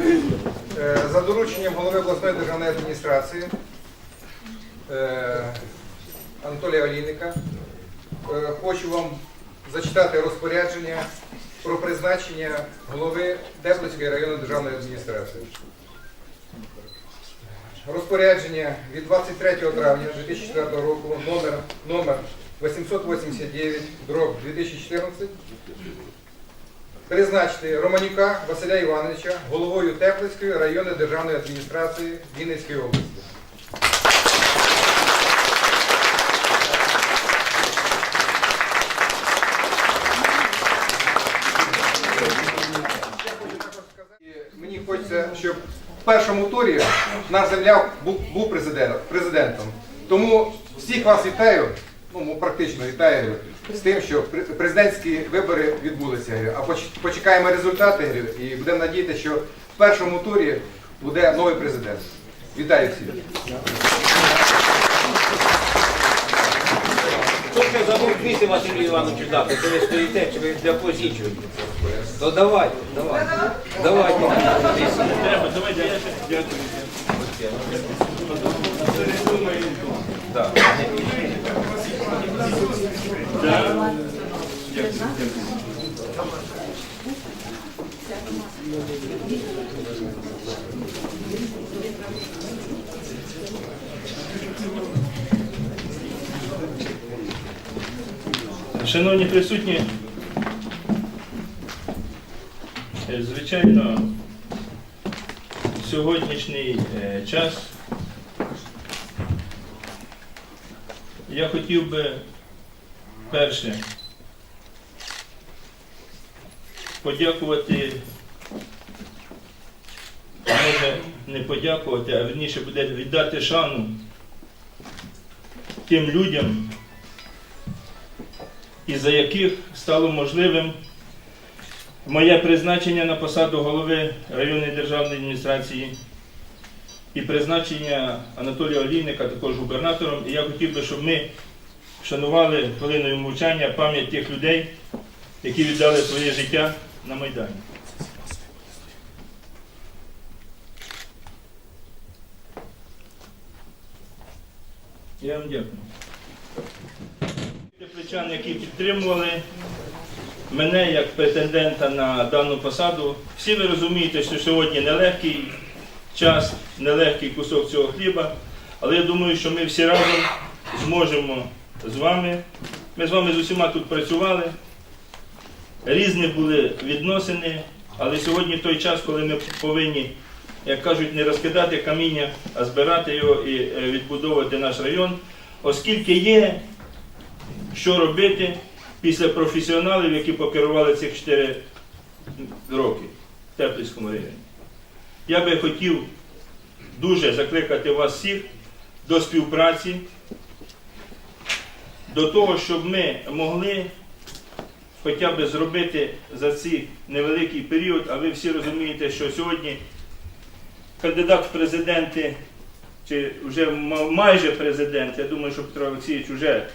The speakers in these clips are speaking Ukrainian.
Е, За дорученням голови обласної державної адміністрації е, Анатолія Олійника е, хочу вам зачитати розпорядження про призначення голови Теплицької районної державної адміністрації. Розпорядження від 23 травня 2004 року номер, номер 889 дроб 2014 призначити Романюка Василя Івановича головою Теплицької районної державної адміністрації Вінницької області. Мені хочеться, щоб в першому турі наш земляк був, був президентом. Тому всіх вас вітаю, ну практично вітаю з тим, що президентські вибори відбулися. говорю. А почекаємо результати говорю, і будемо надіятися, що в першому турі буде новий президент. Вітаю всіх. Ще забув квіти Василю Івановичу дати, то ви стоїте, чи ви для позичуєте? То давай, давай. Давай. Шановні присутні, е, звичайно, сьогоднішній е, час. Я хотів би перше подякувати, може не подякувати, а верніше буде віддати шану тим людям, із-за яких стало можливим моє призначення на посаду голови районної державної адміністрації і призначення Анатолія Олійника також губернатором. І я хотів би, щоб ми вшанували хвилиною мовчання пам'ять тих людей, які віддали своє життя на Майдані. Я вам дякую. Тепличан, які підтримували мене як претендента на дану посаду. Всі ви розумієте, що сьогодні нелегкий час, нелегкий кусок цього хліба, але я думаю, що ми всі разом зможемо з вами. Ми з вами з усіма тут працювали. Різні були відносини, але сьогодні той час, коли ми повинні, як кажуть, не розкидати каміння, а збирати його і е, відбудовувати наш район, оскільки є що робити після професіоналів, які покерували цих 4 роки в Теплицькому районі. Я би хотів дуже закликати вас всіх до співпраці, до того, щоб ми могли хоча б зробити за цей невеликий період, а ви всі розумієте, що сьогодні кандидат в президенти, чи вже майже президент, я думаю, що Петро Олексійович вже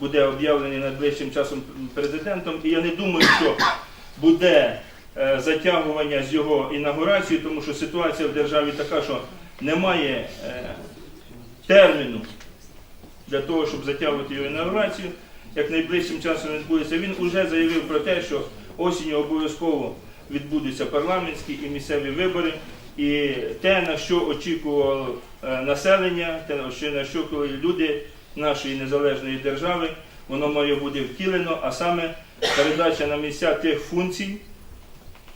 буде об'явлений найближчим часом президентом. І я не думаю, що буде е, затягування з його інаугурацією, тому що ситуація в державі така, що немає е, терміну для того, щоб затягувати його інаугурацію. Як найближчим часом відбудеться, він вже заявив про те, що осінню обов'язково відбудуться парламентські і місцеві вибори. І те, на що очікувало е, населення, те, на що- люди нашої незалежної держави, воно має бути втілено, а саме передача на місця тих функцій,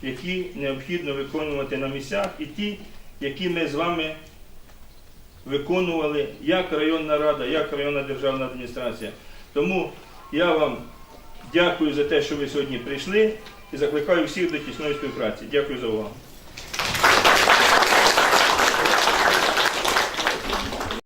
які необхідно виконувати на місцях, і ті, які ми з вами виконували як районна рада, як районна державна адміністрація. Тому я вам дякую за те, що ви сьогодні прийшли і закликаю всіх до тісної співпраці. Дякую за увагу.